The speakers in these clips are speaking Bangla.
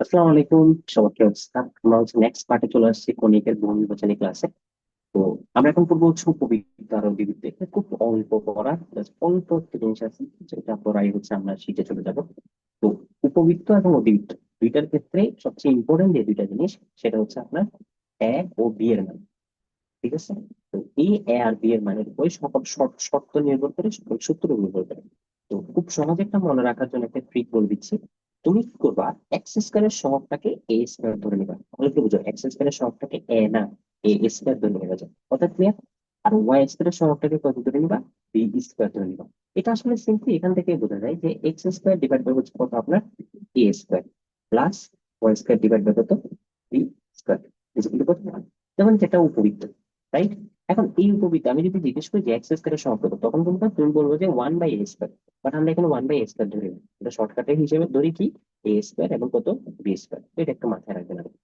আসসালামু আলাইকুম সবার কি অবস্থা আমরা হচ্ছে নেক্সট পার্টে চলে আসছি কণিকের বহু নির্বাচনী ক্লাসে তো আমরা এখন পড়ব হচ্ছে আর অধিবৃত্ত খুব অল্প পড়া অল্প একটা জিনিস আছে, যেটা পড়াই হচ্ছে আমরা শিখে চলে যাব। তো উপবৃত্ত এবং অধিবৃত্ত দুইটার ক্ষেত্রে সবচেয়ে ইম্পর্টেন্ট যে দুইটা জিনিস, সেটা হচ্ছে আপনার এ ও বি এর মান। ঠিক আছে? এ আর বি এর মানের উপরে সকল শর্ত নির্ভর করে সকল সূত্র নির্ভর করে। তো খুব সহজ একটা মনে রাখার জন্য একটা ট্রিক বলে দিচ্ছি। তুমি কি করবা? এক্স স্কোয়ারের সহগটাকে এ স্কোয়ার ধরে নিবা। তাহলে কি বুঝো? এক্স স্কোয়ারের সহগটাকে এ না এ স্কোয়ার ধরে নেওয়া যায় অর্থাৎ ক্লিয়ার আর ওয়াই স্কোয়ারের সহগটাকে কত ধরে নিবা? বি স্কোয়ার ধরে নিবা। এটা আসলে সিম্পলি এখান থেকে বোঝা যায় যে এক্স স্কোয়ার ডিভাইড বাই হচ্ছে কত আপনার? A square plus Y square divide by কত? বি স্কোয়ার যেমন যেটা উপবৃত্ত রাইট এখন এই উপবৃত্ত আমি যদি জিজ্ঞেস করি যে এক্স স্কোয়ারের কত, তখন বলব তুমি বলব যে one by a square but আমরা এখানে ওয়ান বাই এ স্কোয়ার ধরে এটা শর্টকাটের হিসেবে ধরি কি? এ স্কোয়ার এবং কত? বি স্কোয়ার এটা একটু মাথায় রাখবেন আপনি।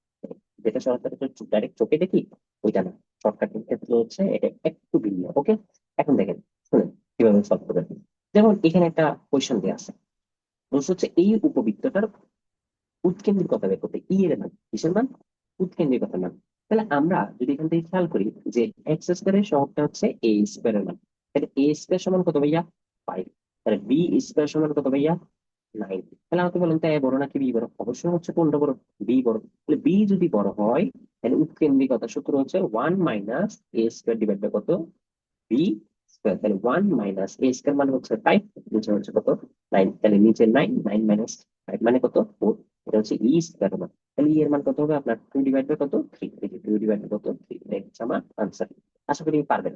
যেটা সরাসরি ডাইরেক্ট চোখে দেখি, ওইটা না। শর্টকাটের ক্ষেত্রে হচ্ছে এটা একটু ভিন্ন ওকে এখন দেখেন, শুনেন, কীভাবে সলভ করবেন যেমন এখানে একটা কোয়েশ্চেন দেওয়া আছে। বলছে হচ্ছে, এই উপবৃত্তটার উৎকেন্দ্রিকতা বের করতে ই এর মান, কিসের মান? উৎকেন্দ্রিকতা মান। তাহলে আমরা যদি এখান থেকে খেয়াল করি যে এক্স স্কোয়ারের সহগটা হচ্ছে এ স্কোয়ারের মান, তাহলে এ স্কোয়ার সমান কত ভাইয়া? ফাইভ তাহলে বি স্কোয়ার সমান কত ভাইয়া? নাইন তাহলে আমাকে বলেন তো, এ বড় নাকি বি বড়? অবশ্যই হচ্ছে কোনটা বড়? বি বড়। তাহলে বি যদি বড় হয়, তাহলে উৎকেন্দ্রিকতা সূত্র হচ্ছে one minus a square divide by কত? বি স্কোয়ার তাহলে ওয়ান মাইনাস এ স্কোয়ার মানে হচ্ছে ফাইভ নিচে হচ্ছে কত? নাইন তাহলে নিচে নাইন নাইন মাইনাস ফাইভ মানে কত? ফোর এটা হচ্ছে ই স্কোয়ার মান তাহলে ই এর মান কত হবে? আপনার টু ডিভাইড বাই কত? থ্রি টু ডিভাইড বাই কত? থ্রি এটা হচ্ছে আমার আনসার আশা করি পারবেন।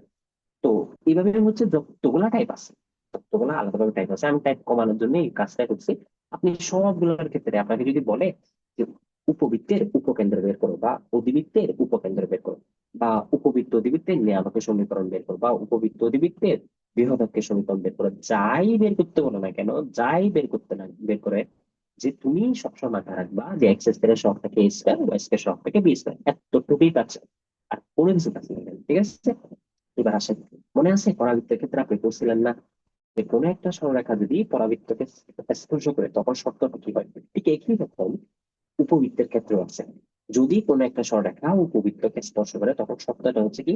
তো এইভাবে হচ্ছে যতগুলা টাইপ আছে ততগুলা আলাদাভাবে টাইপ আছে। আমি টাইপ কমানোর জন্য এই কাজটা করছি। আপনি সবগুলোর ক্ষেত্রে আপনাকে যদি বলে যে উপবৃত্তের উপকেন্দ্র বের করো বা অধিবৃত্তের উপকেন্দ্র বের করো বা উপবৃত্ত অধিবৃত্তের নিয়ামকে সমীকরণ বের করো বা উপবৃত্ত অধিবৃত্তের বৃহদাক্ষের সমীকরণ বের করো, যাই বের করতে বলো না কেন, যাই বের করতে না, বের করে যে তুমি সবসময় মাথায় রাখবা যে এক্স স্কোয়ারের শখ থেকে এ স্কোয়ার ওয়াই স্কোয়ার থেকে বি স্কোয়ার এতটুকুই পাচ্ছে। আর কোনো কিছু পাচ্ছে না ঠিক আছে? এবার আসেন। মনে আছে পরাবৃত্তের ক্ষেত্রে আপনি বলছিলেন না যে কোনো একটা সরলরেখা যদি পরাবৃত্তকে স্পর্শ করে, তখন শর্তটা কি হয়? ঠিক একই রকম উপবৃত্তের ক্ষেত্রেও আছে। যদি কোনো একটা সরলরেখা উপবৃত্তকে স্পর্শ করে, তখন শর্তটা হচ্ছে কি?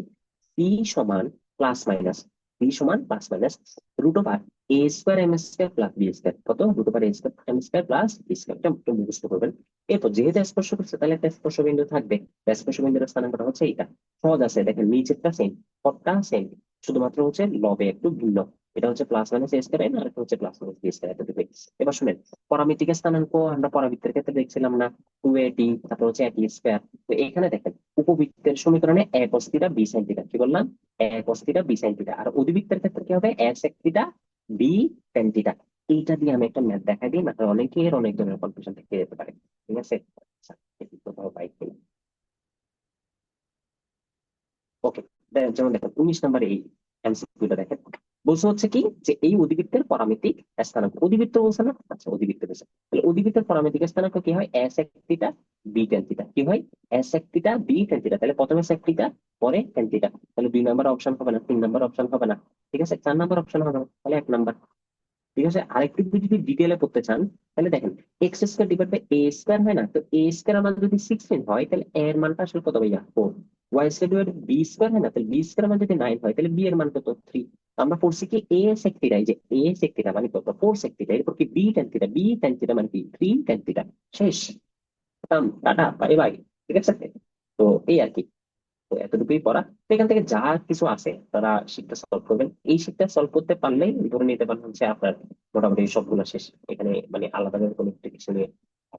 সি সমান প্লাস মাইনাস বি সমান plus minus root over A square M square plus B কত? Root over A square M square plus B square এটা একটু মুখস্থ করবেন এরপর যেহেতু স্পর্শ করছে, তাহলে একটা স্পর্শ বিন্দু থাকবে। স্পর্শ বিন্দুর স্থানাঙ্কটা হচ্ছে এটা সহজ আছে, দেখেন নিচেরটা সেম পরটা সেম শুধুমাত্র হচ্ছে লবে একটু ভিন্ন। এটা হচ্ছে প্লাস মাইনাস এ স্কোয়ার আর একটা হচ্ছে প্লাস মাইনাস বি স্কোয়ার এতটুকু এবার শুনেন, পরামিতিক স্থানাঙ্ক আমরা পরাবৃত্তের ক্ষেত্রে দেখছিলাম না টু এ টি তারপর হচ্ছে এক স্কোয়ার তো এখানে দেখেন, উপবৃত্তের সমীকরণে এক অস্থিরা বি সাইন থিটা কি বললাম? এক অস্থিরা বি সাইন থিটা আর অধিবৃত্তের ক্ষেত্রে কি হবে? এক sec theta b tan theta এইটা দিয়ে আমি একটা ম্যাথ দেখাই দিই মাথায় অনেকের অনেক ধরনের কনফিউশন থেকে যেতে পারে। ঠিক আছে? এটি কোথাও পাই কিনা ওকে যেমন দেখেন, উনিশ নম্বর এই এমসিকিউটা দেখেন। বলছে হচ্ছে কি যে এই অধিবৃত্তের পরামিতিক স্থানাঙ্ক। অধিবৃত্ত বলছে না? আচ্ছা অধিবৃত্ত বলছে। তাহলে অধিবৃত্তের পরামিতিক স্থানাঙ্ক কি হয়? এস এক থিটা বি টেন থিটা কি হয়? এস এক থিটা বি টেন থিটা তাহলে প্রথমে sec থিটা পরে টেন থিটা তাহলে দুই নাম্বার অপশন হবে না, তিন নাম্বার অপশন হবে না। ঠিক আছে? চার নাম্বার অপশন হবে না। তাহলে এক নম্বর ঠিক আছে? আরেকটু যদি ডিটেলে পড়তে চান, তাহলে দেখেন x square divide by a square হয় না? তো এ স্কোয়ার আমার যদি সিক্সটিন হয়, তাহলে a এর মানটা আসলে কত ভাইয়া four y square divide b square হয় না? তাহলে বি স্কোয়ার আমার যদি নাইন হয়, তাহলে বি এর মান কত? থ্রি আমরা পড়ছি কি এ সেক থিটা যে এ সেক থিটা মানে কত? ফোর সেক থিটা এরপর কি b tan theta b tan মানে কি? থ্রি টেন থিটা শেষ। টাটা বাই বাই ঠিক আছে? তো এই আর কি। তো এতটুকুই পড়া। তো এখান থেকে যা কিছু আছে তারা শীটটা সলভ করবেন। এই শীটটা সলভ করতে পারলেই ধরে নিতে পারেন হচ্ছে আপনার মোটামুটি সবগুলো শেষ। এখানে মানে আলাদা করে কোনো কিছু নিয়ে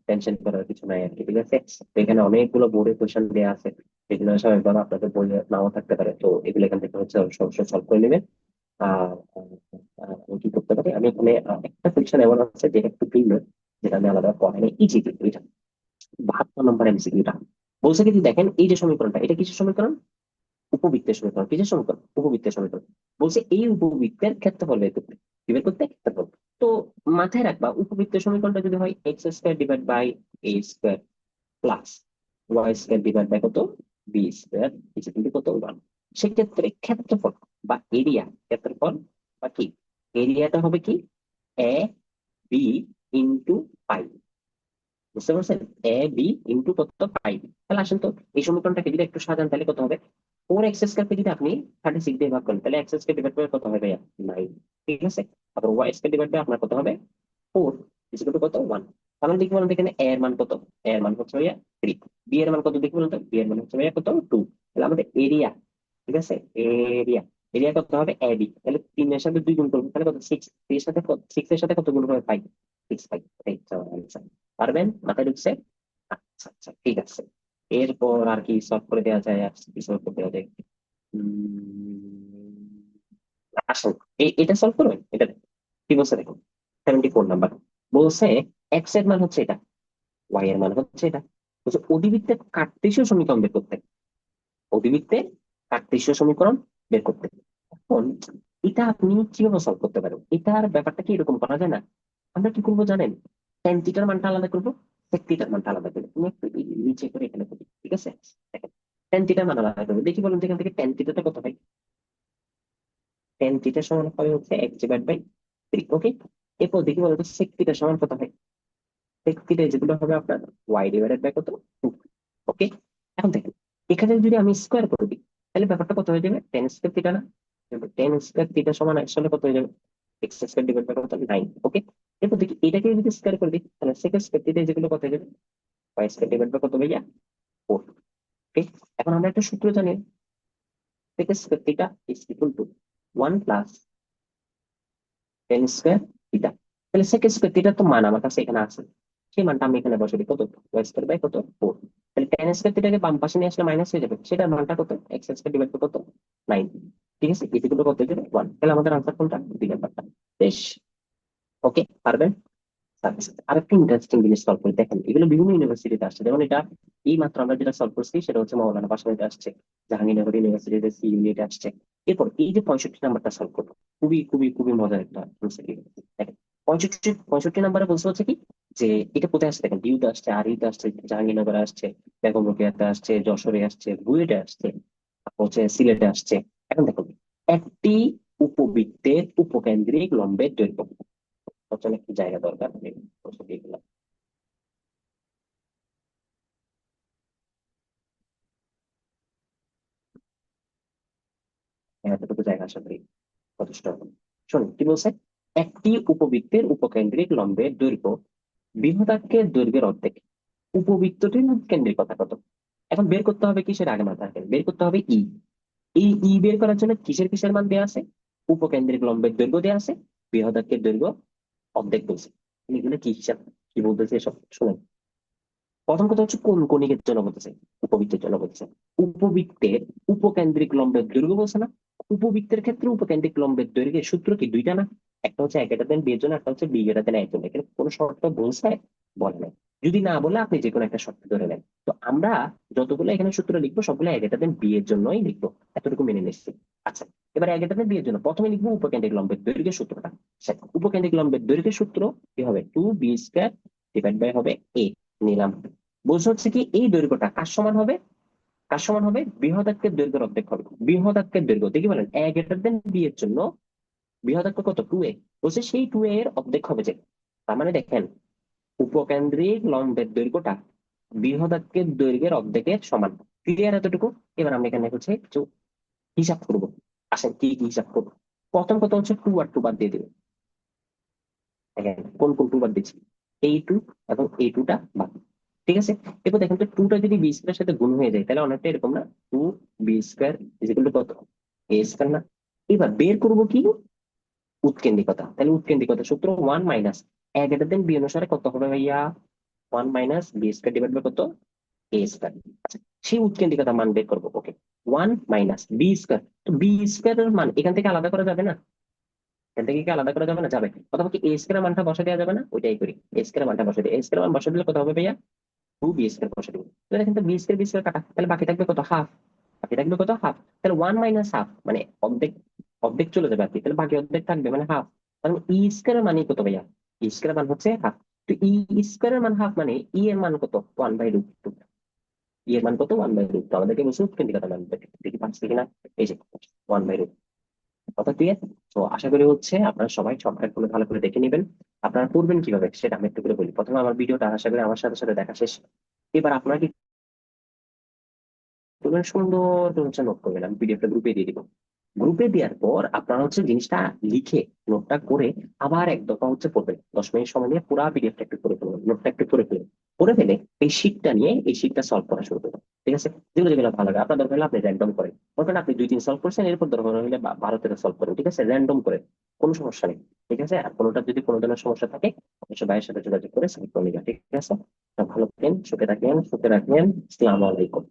টেনশন করার কিছু নাই আর কি, ঠিক আছে? তো এখানে অনেকগুলো বোর্ডের কোয়েশন দেওয়া আছে। যেগুলো স্বাভাবিকভাবে আপনাদের বই নাও থাকতে পারে। তো এগুলো এখান থেকে হচ্ছে সমস্যা সলভ করে নেবেন। আমি কি করতে পারি? আমি এখানে একটা কোয়েশন এমন আছে যেটা একটু ভিন্ন যেটা আমি আলাদা পড়াইনি। ইজি কিন্তু এটা বাহাত্তর নম্বর এমসিকিউটা বলছে কি, দেখেন এই যে সমীকরণটা, এটা কিসের সমীকরণ? উপবৃত্তের সমীকরণ। কিসের সমীকরণ? উপবৃত্তের সমীকরণ। বলছে এই উপবৃত্তের ক্ষেত্রফল বের করতে। কি বের করতে? ক্ষেত্রফল। তো মাথায় রাখবা, উপবৃত্তের সমীকরণটা যদি হয় x square divide by a square plus y square divide by কত? বি স্কোয়ার ইজ কিন্তু কত? ওয়ান সেক্ষেত্রে ক্ষেত্রফল বা এরিয়া ক্ষেত্রফল বা কি? এরিয়াটা হবে কি? এ বি ইন্টু পাই বুঝতে পারছেন? এ বি ইন্টু কত? আসেন তো? এই সমীকরণটাকে যদি একটু সাজান, তাহলে কত হবে? ফোর এক্স স্কোয়ারকে যদি আপনি থার্টি সিক্স দিয়ে ভাগ করেন, তাহলে এক্স স্কোয়ার ডিভাইড করে কত হবে নাইন ঠিক আছে? আবার ওয়াই স্কোয়ার ডিভাইড করে আপনার কত হবে? ফোর ইসিকাল টু কত? ওয়ান তাহলে দেখি বলুন এখানে এর মান কত? এর মান হচ্ছে ভাইয়া থ্রি বি এর মান কত দেখি বলুন তো? বি এর মান হচ্ছে ভাইয়া কত? টু তাহলে আমাদের এরিয়া ঠিক আছে? এরিয়া এরিয়া কত হবে? এ বি তাহলে তিনের সাথে দুই গুণ করব, তাহলে কত? সিক্স এর সাথে সিক্স এর সাথে কত গুণ হবে ফাইভ সিক্স ফাইভ পারবেন? মাথায় ঢুকছে? আচ্ছা আচ্ছা ঠিক আছে। এরপর আর কি সলভ করে দেওয়া যায়, আর কি সলভ করে দেওয়া যায়। এ- এটা সলভ করবেন এটা কি বলছে দেখুন সেভেন্টি ফোর নাম্বার বলছে এক্সের মান হচ্ছে এটা ওয়াই এর মান হচ্ছে এটা। বলছে অধিবৃত্তের কার্তেশীয় সমীকরণ বের করতে। অধিবৃত্তের কার্তেশীয় সমীকরণ বের করতে। এখন, এটা আপনি কীভাবে সলভ করতে পারেন? এটার ব্যাপারটা কি এরকম করা যায় না? আমরা কি করব জানেন? টেন থিটার মানটা আলাদা করব। Sec মানটা আলাদা করব তুমি একটু নিচে করে এখানে করবে ঠিক আছে টেন থিটার মান আলাদা করব দেখি বলুন এখান থেকে টেন থিটাটা কত হয় টেন থিটার সমান হবে হচ্ছে x divide by three okay এরপর দেখি বলুন sec থিটার সমান কত হয় sec থিটা যেগুলো হবে আপনার ওয়াই ডিভাইডেড বাই কত ওকে এখন দেখেন এখানে যদি আমি স্কোয়ার করে দিই তাহলে ব্যাপারটা কত হয়ে যাবে টেন স্কোয়ার থিটা না টেন স্কোয়ার থিটা সমান আসলে কত হয়ে যাবে এক্স স্কোয়ার ডিভাইড বাই কত নাইন ওকে দেখি এটাকে যদি স্কোয়ার করে দিই তাহলে সেকেন্ড স্কোয়ার যেগুলো কত স্কোয়ার ডিভাইড বাই কত ওকে এখন আমরা একটা সূত্র জানি, second is equal to plus tan theta তাহলে সেকেন্ড তো মান আমার কাছে এখানে আছে, সেই মানটা আমি এখানে বসে দিই, কত? ওয়াই স্কোয়ার বাই কত? ফোর তাহলে টেন স্কোয়ার থিটাকে বাম পাশে নিয়ে আসলে মাইনাস হয়ে যাবে, সেটার মানটা কত? এক্স স্কোয়ার ডিভাইড কত? নাইন ঠিক আছে? কত ওয়ান তাহলে আমাদের আনসার কোনটা? দুই নাম্বারটা। বেশ। ওকে পারবেন? আরেকটা ইন্টারেস্টিং জিনিস সলভ করে। দেখেন, এগুলো বিভিন্ন ইউনিভার্সিটিতে আসছে। যেমন এটা এই মাত্র আমরা যেটা সলভ করছি, সেটা হচ্ছে মৌলানা পাশাপাশি আসছে জাহাঙ্গীরনগর ইউনিভার্সিটিতে সি ইউনিটে আসছে। এরপর এই যে পঁয়ষট্টি নাম্বারটা সলভ করব, খুবই খুবই খুবই মজার একটা পঁয়ষট্টি পঁয়ষট্টি নাম্বারে বলছে হচ্ছে কি, যে এটা কোথায় আসছে? দেখেন ডিউতে আসছে আর ইতে আসছে জাহাঙ্গীরনগরে আসছে, বেগম রোকেয়াতে আসছে, যশোরে আসছে, বুয়েটে আসছে হচ্ছে সিলেটে আসছে। এখন দেখুন, একটি উপবৃত্তের উপকেন্দ্রিক লম্বের দৈর্ঘ্য। হচ্ছে একটু জায়গা দরকার আমি প্রশ্ন দিয়ে দিলাম। এতটুকু জায়গা আশা করি যথেষ্ট কি বলছে? একটি উপবৃত্তের উপকেন্দ্রিক লম্বের দৈর্ঘ্য বৃহদাক্ষের দৈর্ঘ্যের অর্ধেক। উপবৃত্তটির কেন্দ্রিকতা কত? এখন বের করতে হবে কিসের আগে মাথা বের করতে হবে ই এই ই বের করার জন্য কিসের কিসের মান দেওয়া আছে? উপকেন্দ্রিক লম্বের দৈর্ঘ্য দেওয়া আছে বৃহদাক্ষের দৈর্ঘ্য অর্ধেক বলছে। এগুলো কি হিসাব, কি বলতেছে এসব শুনুন। প্রথম কথা হচ্ছে কোন কণিকের জন্য বলতেছে উপবৃত্তের জন্য বলতেছে উপবৃত্তের উপকেন্দ্রিক লম্বের দৈর্ঘ্য বলছে না? উপবৃত্তের ক্ষেত্রে উপকেন্দ্রিক লম্বের দৈর্ঘ্যের সূত্র কি দুইটা না? একটা হচ্ছে এক দেন বিয়ের জন্য, একটা হচ্ছে বিয়ের দেন একজন এখানে কোনো শর্ত বলছে? বলে নাই। যদি না বলে, আপনি যে কোনো একটা শর্ত ধরে নেন। তো আমরা যতগুলো এখানে সূত্র লিখব, সবগুলো এক এটা দেন বিয়ের জন্যই লিখব। এতটুকু মেনে নিচ্ছি। আচ্ছা এবার এক এটা দেন বিয়ের জন্য প্রথমে লিখব উপকেন্দ্রিক লম্বের দৈর্ঘ্যের সূত্রটা। উপকেন্দ্রিক লম্বের দৈর্ঘ্যের সূত্র কি হবে? Two b square divide by হবে এ নিলাম। বলছে হচ্ছে কি? এই দৈর্ঘ্যটা কার সমান হবে? কার সমান হবে? বৃহদাক্ষের দৈর্ঘ্যের অর্ধেক হবে বৃহদাক্ষের দৈর্ঘ্য। দেখি বলেন, এক গ্রেটার দেন বি এর জন্য বৃহদাক্ষ কত? টু এ বলছে সেই টু এ এর অর্ধেক হবে যে। তার মানে দেখেন উপকেন্দ্রিক লম্বের দৈর্ঘ্যটা বৃহদাক্ষের দৈর্ঘ্যের অর্ধেকের সমান। ক্লিয়ার এতটুকু? এবার আমরা এখানে হচ্ছে কিছু হিসাব করব। আসেন, কি কি হিসাব করব? প্রথম কথা হচ্ছে টু আর টু বাদ দিয়ে দেবে কোন কোন টু বাদ দিচ্ছি? এই টু এবং এই টুটা বাদ। ঠিক আছে? এবার দেখেন তো টুটা যদি বি স্কোয়ার সাথে গুণ হয়ে যায়, তাহলে অনেকটা এরকম না? টু বি স্কোয়ার কত? এ স্কোয়ার না। এবার বের করব কি? উৎকেন্দ্রিকতা। তাহলে উৎকেন্দ্রিকতা সূত্র ওয়ান মাইনাস এক এটা দেন বি অনুসারে কত হবে ভাইয়া? One minus b square divide by কত? এ স্কোয়ার আচ্ছা সেই উৎকেন্দ্রিকতা মান বের করব okay one minus b square তো বি স্কোয়ারের মান এখান থেকে আলাদা করা যাবে না? এখান থেকে কি আলাদা করা যাবে না? যাবে। অথবা কি এ স্কোয়ার মানটা বসে দেওয়া যাবে না? ওইটাই করি। এ স্কোয়ার মানটা বসে দিই। এ স্কোয়ার মান বসে দিলে কত হবে ভাইয়া? টু বি স্কোয়ার বসে দিব। তাহলে এখান থেকে বি স্কোয়ার বি স্কোয়ার কাটা। তাহলে বাকি থাকবে কত? হাফ বাকি থাকবে কত? হাফ তাহলে ওয়ান মাইনাস হাফ মানে অর্ধেক অর্ধেক চলে যাবে আর কি। তাহলে বাকি অর্ধেক থাকবে মানে হাফ কারণ ই স্কোয়ারের মানে কত ভাইয়া? ই মান হচ্ছে হাফ তো ই স্কোয়ারের মান হাফ মানে ই এর মান কত? One by root two e এর মান কত? ওয়ান বাই রুট টু আমাদেরকে বলছে উৎকেন্দ্রিকতা মান। দেখি পাচ্ছি কিনা? এই যে ওয়ান বাই রুট কথা ক্লিয়ার তো আশা করি হচ্ছে আপনারা সবাই শর্টকাটগুলো ভালো করে দেখে নেবেন। আপনারা করবেন কীভাবে? সেটা আমি একটু করে বলি। প্রথমে আমার ভিডিওটা আশা করি আমার সাথে সাথে দেখা শেষ। এবার আপনারা কি সুন্দর করে নোট করবেন। আমি পিডিএফটা গ্রুপে দিয়ে দিব। গ্রুপে দেওয়ার পর আপনারা হচ্ছে জিনিসটা লিখে নোটটা করে আবার এক দফা হচ্ছে পড়বেন। দশ মিনিট সময় নিয়ে পুরো পিডিএফটা একটু করে ফেলবেন নোটটা একটু করে ফেলবেন। করে ফেলে এই শীটটা নিয়ে এই শীটটা সলভ করা শুরু করবেন, ঠিক আছে? যেগুলো যেগুলো ভালো লাগে, আপনার দরকার হলে আপনি র্যান্ডম করেন। হলে আপনি দুই তিন সলভ করছেন, এরপর দরকার হলে বা- বারো তেরো সলভ করেন, ঠিক আছে? র্যান্ডম করে কোনো সমস্যা নেই, ঠিক আছে? আর কোনোটা যদি কোনো ধরনের সমস্যা থাকে, অবশ্যই ভাইয়ের সাথে যোগাযোগ করে সলভ করে নিবেন, ঠিক আছে? ভালো থাকেন, সুখে থাকেন, সুখে রাখবেন, আসসালামু আলাইকুম।